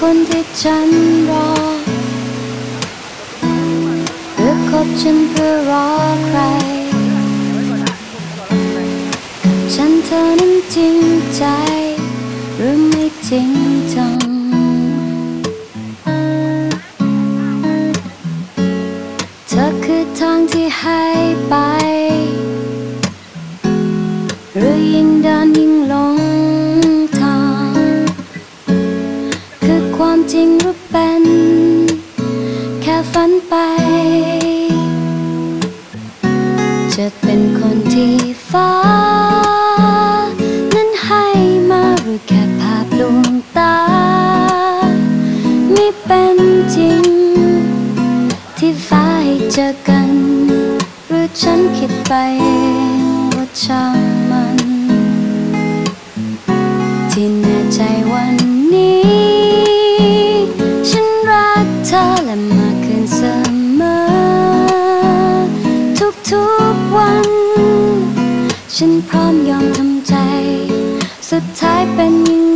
คนที่ฉันรอหรือคบฉันเพื่อรอใครฉันเธอนั้นจริงใจ หรือไม่จริงจังเธอคือทางที่ให้ไป หรือยิ่งเดินยิ่ง จริงหรือเป็น แค่ฝันไป จะเป็นคนที่ฟ้า นั้นให้มาหรือแค่ภาพลวงตา ไม่เป็นจริง ที่ฟ้าให้เจอกัน หรือฉันคิดไป เสมอ ทุกๆวัน ฉันพร้อมยอมทำใจ สุดท้ายเป็นยัง